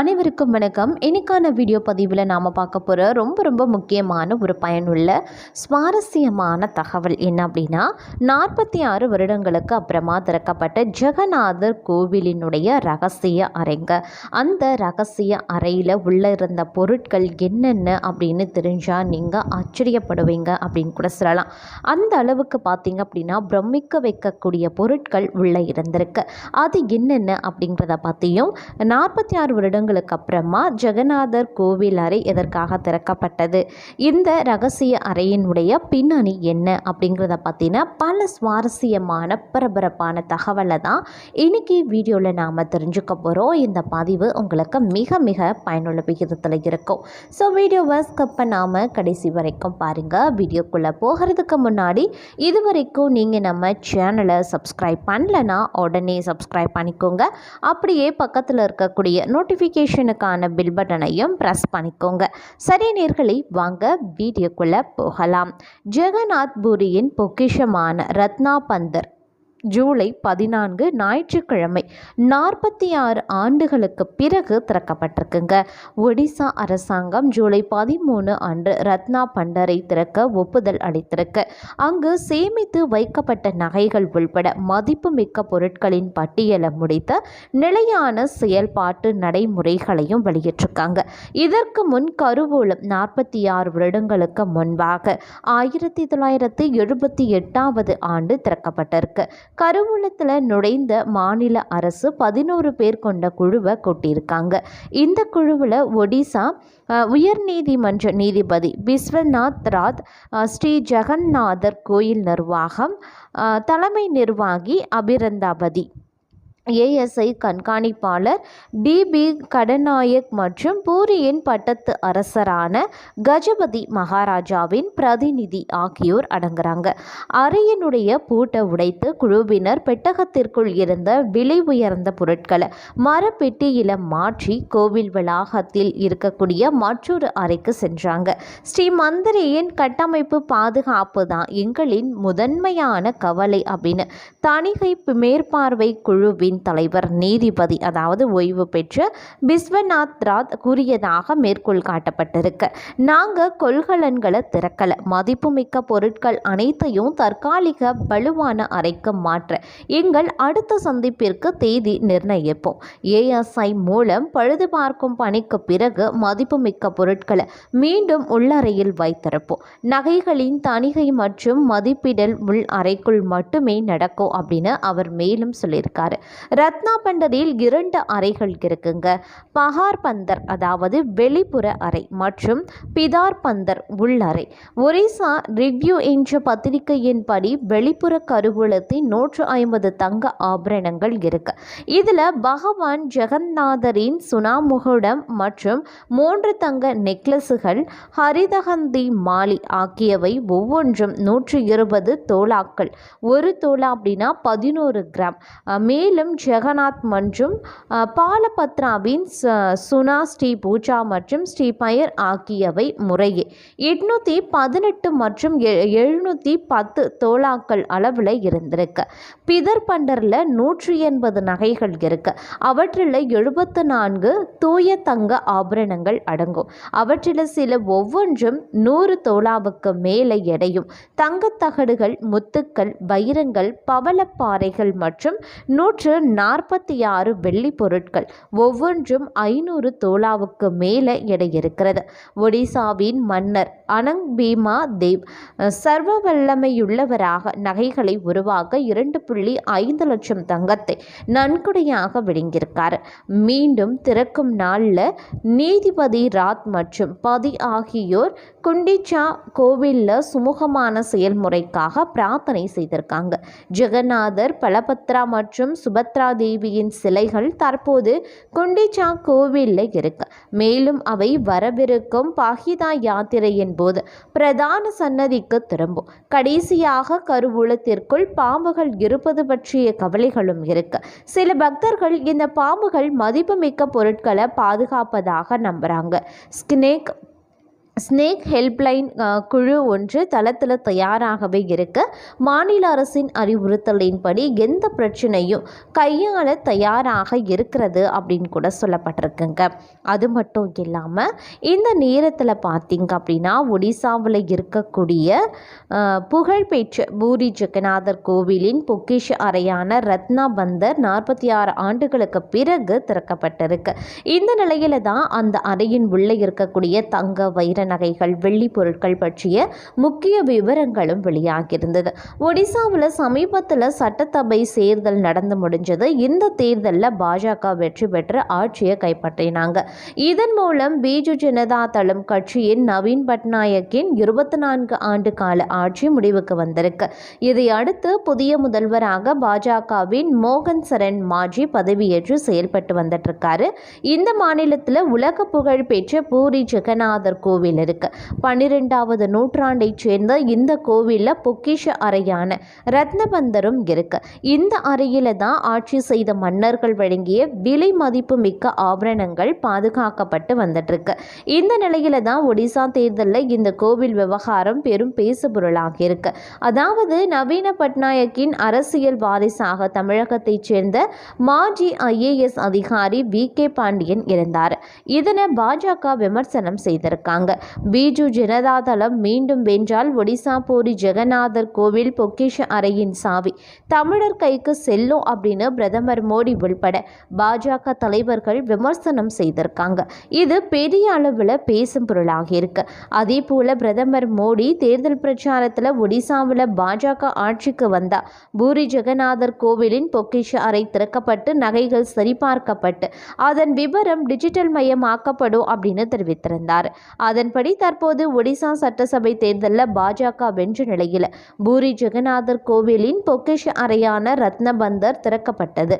அனைவருக்கும் வணக்கம். இன்னைக்கான வீடியோ பதிவில் நாம் பார்க்க போகிற ரொம்ப ரொம்ப முக்கியமான ஒரு பயனுள்ள சுவாரஸ்யமான தகவல் என்ன அப்படின்னா நாற்பத்தி ஆறு வருடங்களுக்கு அப்புறமா திறக்கப்பட்ட ஜெகநாதர் கோவிலினுடைய ரகசிய அறைங்க. அந்த ரகசிய அறையில் உள்ளே இருந்த பொருட்கள் என்னென்ன அப்படின்னு தெரிஞ்சால் நீங்கள் ஆச்சரியப்படுவீங்க அப்படின்னு கூட சொல்லலாம். அந்த அளவுக்கு பார்த்தீங்க அப்படின்னா பிரமிக்க வைக்கக்கூடிய பொருட்கள் உள்ளே இருந்திருக்கு. அது என்னென்ன அப்படிங்கிறத பற்றியும் நாற்பத்தி ஆறு வருடங்களுக்கு அப்புறமா ஜெகநாதர் கோவில் அறை எதற்காக திறக்கப்பட்டது? இந்த ரகசிய அறையினுடைய பின்னணி என்ன? அப்படிங்கிறத பற்றின பல சுவாரஸ்யமான பரபரப்பான தகவலை தான் இன்னைக்கு வீடியோவில் நாம் தெரிஞ்சுக்க போகிறோம் இந்த பதிவு உங்களுக்கு மிக மிக பயனுள்ள விகிதத்தில் இருக்கும். ஸோ வீடியோவை ஸ்கிப் பண்ணாமல் கடைசி வரைக்கும் பாருங்கள் வீடியோக்குள்ளே போகிறதுக்கு முன்னாடி இது வரைக்கும் நீங்கள் நம்ம சேனலை சப்ஸ்கிரைப் பண்ணலைன்னா உடனே சப்ஸ்கிரைப் பண்ணிக்கோங்க. அப்படியே பக்கத்தில் இருக்கக்கூடிய நோட்டிஃபிகேஷனுக்கான பில் பட்டனையும் ப்ரெஸ் பண்ணிக்கோங்க. சரி நேர்களை வாங்க வீடியோக்குள்ளே போகலாம். ஜெகநாத் பூரியின் பொக்கிஷமான ரத்னா பந்தர் ஜூலை பதினான்கு ஞாயிற்றுக்கிழமை நாற்பத்தி ஆறு ஆண்டுகளுக்கு பிறகு திறக்கப்பட்டிருக்குங்க. ஒடிசா அரசாங்கம் ஜூலை பதிமூணு அன்று ரத்னா பண்டரை திறக்க ஒப்புதல் அளித்திருக்கு. அங்கு சேமித்து வைக்கப்பட்ட நகைகள் உள்பட மதிப்புமிக்க பொருட்களின் பட்டியலை முடித்த நிலையான செயல்பாட்டு நடைமுறைகளையும் வெளியிட்டிருக்காங்க. இதற்கு முன் கருவூலம் நாற்பத்தி ஆறு வருடங்களுக்கு முன்பாக ஆயிரத்தி தொள்ளாயிரத்தி எழுபத்தி எட்டாவது ஆண்டு திறக்கப்பட்டிருக்கு. கருவூலத்தில் நுழைந்த மாநில அரசு பதினோரு பேர் கொண்ட குழுவை கொட்டியிருக்காங்க. இந்த குழுவில் ஒடிசா உயர்நீதிமன்ற நீதிபதி விஸ்வநாத் ராத் ஸ்ரீ ஜெகநாதர் கோயில் நிர்வாகம் தலைமை நிர்வாகி அபிரந்தாபதி. ஏஎஸ்ஐ கண்காணிப்பாளர் டிபி கடநாயக் மற்றும் பூரியின் பட்டத்து அரசரான கஜபதி மகாராஜாவின் பிரதிநிதி ஆகியோர் அடங்குறாங்க. அறையினுடைய பூட்டை உடைத்து குழுவினர் பெட்டகத்திற்குள் இருந்த விலை உயர்ந்த பொருட்களை மரப்பெட்டியில மாற்றி கோவில் வளாகத்தில் இருக்கக்கூடிய மற்றொரு அறைக்கு சென்றாங்க. ஸ்ரீ மந்திரியின் கட்டமைப்பு பாதுகாப்பு தான் எங்களின் முதன்மையான கவலை அப்படின்னு. தணிகை மேற்பார்வை குழுவின் தலைவர் நீதிபதி அதாவது ஓய்வு பெற்ற பிஸ்வநாத் ராத் கூறியதாக மேற்கோள் காட்டப்பட்டிருக்கு. நாங்கள் கொள்கலன்களை திறக்கல. மதிப்புமிக்க பொருட்கள் அனைத்தையும் தற்காலிக வலுவான அறைக்கு மாற்ற எங்கள் அடுத்த சந்திப்பிற்கு தேதி நிர்ணயிப்போம். ஏஎஸ்ஐ மூலம் பழுது பார்க்கும் பணிக்கு பிறகு மதிப்புமிக்க பொருட்களை மீண்டும் உள்ளறையில் வைத்திருப்போம். நகைகளின் தணிகை மற்றும் மதிப்பிடல் உள் அறைக்குள் மட்டுமே நடக்கும் அப்படின்னு அவர் மேலும் சொல்லியிருக்காரு. ரத்னா பண்டரில் இரண்டு அறைகள் இருக்குங்க. பஹார் பந்தர் அதாவது வெளிப்புற அறை மற்றும் பிதார் பந்தர் உள்ளறை ஒரிசா ரிவ்யூ என்ற பத்திரிகையின்படி வெளிப்புற கருவூலத்தின் நூற்று ஐம்பது தங்க ஆபரணங்கள் இருக்கு. இதில் பகவான் ஜெகநாதரின் சுனாமுகுடம் மற்றும் மூன்று தங்க நெக்லஸுகள் ஹரிதகந்தி மாலி ஆகியவை ஒவ்வொன்றும் நூற்று இருபது தோலாக்கள். ஒரு தோலா அப்படின்னா பதினோரு கிராம். மேலும் ஜெகநாத் மற்றும் பாலபத்ராவின் சுனா ஸ்ரீ பூஜா மற்றும் ஸ்ரீ பயர் ஆகியவை முறையே. எட்நூற்றி பதினெட்டு மற்றும் எழுநூற்றி பத்து தோலாக்கள் அளவில் இருந்திருக்கு. பிதர் பண்டரில் நூற்றி எண்பது நகைகள் இருக்கு. அவற்றில் எழுபத்து நான்கு தூய தங்க ஆபரணங்கள் அடங்கும். அவற்றில் சில ஒவ்வொன்றும் நூறு தோலாவுக்கு மேலே எடையும். தங்கத்தகடுகள் முத்துக்கள் வைரங்கள் பவளப்பாறைகள் மற்றும் நூற்று நாற்பத்தி ஆறு வெள்ளி பொருட்கள் ஒவ்வொன்றும் ஐநூறு தோலாவுக்கு மேலே எடை இருக்கிறது. ஒடிசாவின் மன்னர் அனங் பீமா தேவ் சர்வ வல்லமையுள்ளவராக நகைகளை உருவாக்க இரண்டு புள்ளி ஐந்து லட்சம் தங்கத்தை நன்கொடையாக விடுங்கியிருக்கார் மீண்டும் திறக்கும் நாளில் நீதிபதி ராத் மற்றும் பதி ஆகியோர் குண்டிச்சா கோவிலில் சுமூகமான செயல்முறைக்காக பிரார்த்தனை செய்திருக்காங்க. ஜெகநாதர் பலபத்ரா மற்றும் சுபத்ரா தேவியின் சிலைகள் தற்போது குண்டிச்சா கோவிலில் இருக்கு. மேலும் அவை வரவிருக்கும் பாகிதா யாத்திரையின் போது பிரதான சன்னதிக்கு திரும்பும். கடைசியாக கருவூலத்திற்குள் பாம்புகள் இருப்பது பற்றிய கவலைகளும் இருக்கு. சில பக்தர்கள் இந்த பாம்புகள் மதிப்புமிக்க பொருட்களை பாதுகாப்பதாக நம்புறாங்க. ஸ்கினேக் ஸ்னேக் ஹெல்ப்லைன் குழு ஒன்று தளத்தில் தயாராகவே இருக்க. மாநில அரசின் அறிவுறுத்தலின்படி எந்த பிரச்சனையும் கையாள தயாராக இருக்கிறது அப்படின்னு கூட சொல்லப்பட்டிருக்குங்க. அது மட்டும் இல்லாமல் இந்த நேரத்தில் பார்த்திங்க அப்படின்னா ஒடிசாவில் இருக்கக்கூடிய புகழ்பெற்ற பூரி ஜெகநாதர் கோவிலின் பொக்கிஷ அறையான ரத்னா பந்தர் நாற்பத்தி ஆறு ஆண்டுகளுக்கு பிறகு திறக்கப்பட்டிருக்கு. இந்த நிலையில தான் அந்த அறையின் உள்ளே இருக்கக்கூடிய தங்க வைர நகைகள் வெள்ளி பொருட்கள் பற்றிய முக்கிய விவரங்களும் வெளியாகியிருந்தது. ஒடிசாவில் சமீபத்தில் சட்டசபை தேர்தல் நடந்து முடிஞ்சது. இந்த தேர்தலில் பாஜக வெற்றி பெற்று ஆட்சியை கைப்பற்றினாங்க. இதன் மூலம் பிஜு ஜனதா தளம் கட்சியின் நவீன் பட்நாயக்கின் இருபத்தி நான்கு ஆண்டு கால ஆட்சி முடிவுக்கு வந்திருக்கு. இதை அடுத்து புதிய முதல்வராக பாஜகவின் மோகன் சரண் மாஜி பதவியேற்று செயல்பட்டு வந்துட்டு இருக்காரு. இந்த மாநிலத்தில் உலக புகழ் பெற்ற பூரி ஜெகநாதர் கோவில் இருக்கு பன்னிரெண்டாவது நூற்றாண்டைச் சேர்ந்த இந்த கோவிலில் பொக்கிஷ அறையான ரத்னபந்தரும் இருக்கு. இந்த அறையில் தான் ஆட்சி செய்த மன்னர்கள் வழங்கிய விலை மதிப்பு மிக்க ஆபரணங்கள் பாதுகாக்கப்பட்டு வந்துட்டுருக்கு. இந்த நிலையில தான் ஒடிசா தேர்தலில் இந்த கோவில் விவகாரம் பெரும் பேசுபொருளாக இருக்கு. அதாவது நவீன பட்நாயக்கின் அரசியல் வாரிசாக தமிழகத்தைச் சேர்ந்த மாஜி ஐஏஎஸ் அதிகாரி வி கே பாண்டியன் இருந்தார். இதனை பாஜக விமர்சனம் செய்திருக்காங்க. பிஜு ஜனதா தளம் மீண்டும் வென்றால் ஒடிசா பூரி ஜெகநாதர் கோவில் பொக்கிஷ அறையின் சாவி. தமிழர் கைக்கு செல்லும் அப்படின்னு பிரதமர் மோடி உள்பட பாஜக தலைவர்கள் விமர்சனம் செய்திருக்காங்க. இது பெரிய அளவில் பேசும் பொருளாகியிருக்கு அதே போல பிரதமர் மோடி தேர்தல் பிரச்சாரத்தில் ஒடிசாவில் பாஜக ஆட்சிக்கு வந்தா பூரி ஜெகநாதர் கோவிலின் பொக்கிஷ அறை திறக்கப்பட்டு நகைகள் சரிபார்க்கப்பட்டு அதன் விவரம் டிஜிட்டல் மயமாக்கப்படும் அப்படின்னு தெரிவித்திருந்தார். அதன் அதன்படி தற்போது ஒடிசா சட்டசபை தேர்தலில் பாஜக வென்ற நிலையில் பூரி ஜெகநாதர் கோவிலின் பொக்கிஷ அறையான ரத்னபந்தர் திறக்கப்பட்டது.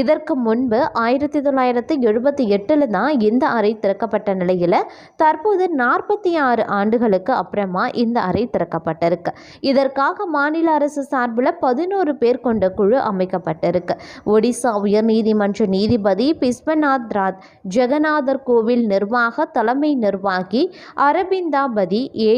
இதற்கு முன்பு ஆயிரத்தி தொள்ளாயிரத்தி எழுபத்தி எட்டில் தான் இந்த அறை திறக்கப்பட்ட நிலையில் தற்போது நாற்பத்தி ஆறு ஆண்டுகளுக்கு அப்புறமா இந்த அறை திறக்கப்பட்டிருக்கு. இதற்காக மாநில அரசு சார்பில் பதினோரு பேர் கொண்ட குழு அமைக்கப்பட்டிருக்கு. ஒடிசா உயர்நீதிமன்ற நீதிபதி பிஸ்வநாத் ராத் ஜெகநாதர் கோவில் நிர்வாக தலைமை நிர்வாகி அரபிந்தாபதி ஏ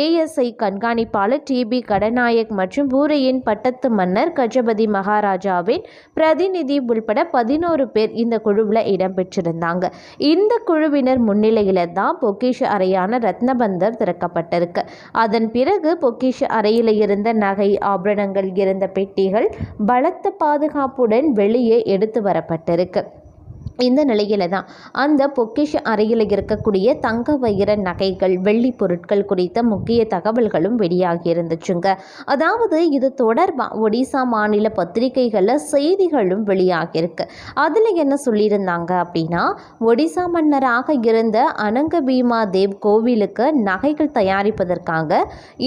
ஏஎஸ்ஐ கண்காணிப்பாளர் டிபி கடநாயக் மற்றும் பூரையின் பட்டத்து மன்னர் கஜபதி மகாராஜாவின் பிரதிநிதி உள்பட பதினோரு பேர் இந்த குழுவில் இடம்பெற்றிருந்தாங்க இந்த குழுவினர் முன்னிலையில் தான் பொக்கிஷ அறையான ரத்னபந்தர் திறக்கப்பட்டிருக்கு. அதன் பிறகு பொக்கிஷ அறையில் இருந்த நகை ஆபரணங்கள் இருந்த பெட்டிகள் பலத்த பாதுகாப்புடன் வெளியே எடுத்து வரப்பட்டிருக்கு. இந்த நிலையில தான் அந்த பொக்கிஷ அறையில் இருக்கக்கூடிய தங்க வைர நகைகள் வெள்ளி பொருட்கள் குறித்த முக்கிய தகவல்களும் வெளியாகி இருந்துச்சுங்க. அதாவது இது தொடர்பாக ஒடிசா மாநில பத்திரிகைகளில் செய்திகளும் வெளியாகியிருக்கு அதில் என்ன சொல்லியிருந்தாங்க அப்படின்னா ஒடிசா மன்னராக இருந்த அனங்க பீமா தேவ் கோவிலுக்கு நகைகள் தயாரிப்பதற்காக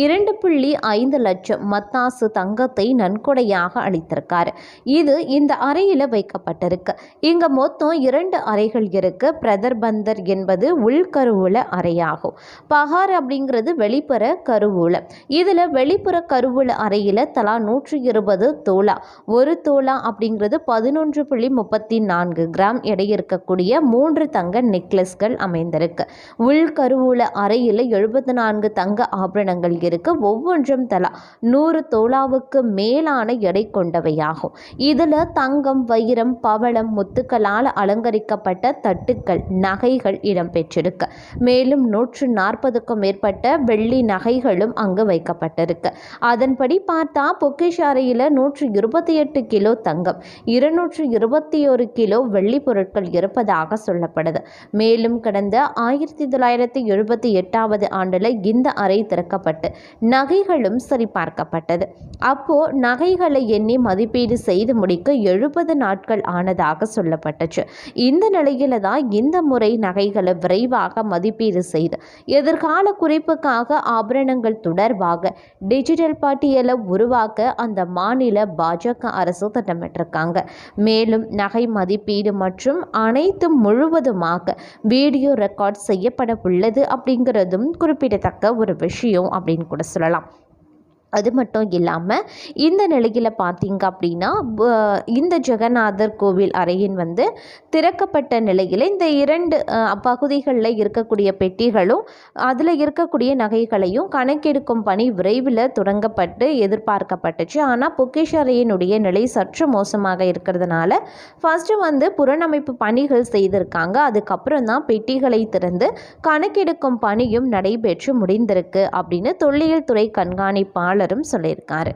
இரண்டு புள்ளி ஐந்து லட்சம் மத்தாசு தங்கத்தை நன்கொடையாக அளித்திருக்கார். இது இந்த அறையில் வைக்கப்பட்டிருக்கு. இங்கே மொத்தம் இரண்டு அறைகள் இருக்கு. பிரதர்பந்தர் என்பது உள்கருவூல அறையாகும். பகார் அப்படிங்கிறது வெளிப்புற கருவூல. இதில் வெளிப்புற கருவூல அறையில் தலா நூற்றி இருபது தோலா. ஒரு தோலா அப்படிங்கிறது பதினொன்று புள்ளி முப்பத்தி நான்கு கிராம் எடை இருக்கக்கூடிய மூன்று தங்க நெக்லஸ்கள் அமைந்திருக்கு. உள்கருவூல அறையில் எழுபத்தி நான்கு தங்க ஆபரணங்கள் இருக்கு. ஒவ்வொன்றும் தலா நூறு தோலாவுக்கு மேலான எடை கொண்டவையாகும். இதில் தங்கம் வைரம் பவளம் முத்துக்களால் அலங்கரிக்கப்பட்ட தட்டுக்கள் நகைகள் இடம்பெற்றிருக்கு. மேலும் நூற்று நாற்பதுக்கும் மேற்பட்ட வெள்ளி நகைகளும் அங்கு வைக்கப்பட்டிருக்கு. அதன்படி பார்த்தா பொக்கிஷ் அறையில் நூற்று இருபத்தி எட்டு கிலோ தங்கம் இருநூற்று இருபத்தி ஒரு கிலோ வெள்ளி பொருட்கள் இருப்பதாக சொல்லப்படுது. மேலும் கடந்த ஆயிரத்தி தொள்ளாயிரத்தி எழுபத்தி எட்டாவது ஆண்டில் இந்த அறை திறக்கப்பட்டு நகைகளும் சரிபார்க்கப்பட்டது. அப்போ நகைகளை எண்ணி மதிப்பீடு செய்து முடிக்க எழுபது நாட்கள் ஆனதாக சொல்லப்பட்டுச்சு. இந்த நிலையில தான் இந்த முறை நகைகளை விரைவாக மதிப்பீடு செய்து எதிர்கால குறிப்புக்காக ஆபரணங்கள் தொடர்பாக டிஜிட்டல் பட்டியலை உருவாக்க அந்த மாநில பாஜக அரசு திட்டமிட்டிருக்காங்க. மேலும் நகை மதிப்பீடு மற்றும் அனைத்தும் முழுவதுமாக வீடியோ ரெக்கார்ட் செய்யப்பட உள்ளது அப்படிங்கிறதும் குறிப்பிடத்தக்க ஒரு விஷயம் அப்படின்னு கூட சொல்லலாம். அது மட்டும் இல்லாமல் இந்த நிலையில் பார்த்தீங்க அப்படின்னா இந்த ஜெகநாதர் கோவில் அறையின் வந்து திறக்கப்பட்ட நிலையில் இந்த இரண்டு பகுதிகளில் இருக்கக்கூடிய பெட்டிகளும் அதில் இருக்கக்கூடிய நகைகளையும் கணக்கெடுக்கும் பணி விரைவில் தொடங்கப்பட்டு எதிர்பார்க்கப்பட்டுச்சு. ஆனால் பொக்கிஷ அறையினுடைய நிலை சற்று மோசமாக இருக்கிறதுனால ஃபஸ்ட்டு வந்து புறநமைப்பு பணிகள் செய்திருக்காங்க. அதுக்கப்புறம் தான் பெட்டிகளை திறந்து கணக்கெடுக்கும் பணியும் நடைபெற்று முடிந்திருக்கு அப்படின்னு தொல்லியல் துறை கண்காணிப்பாளர் கண்காணிப்பாளரும் சொல்லியிருக்காரு.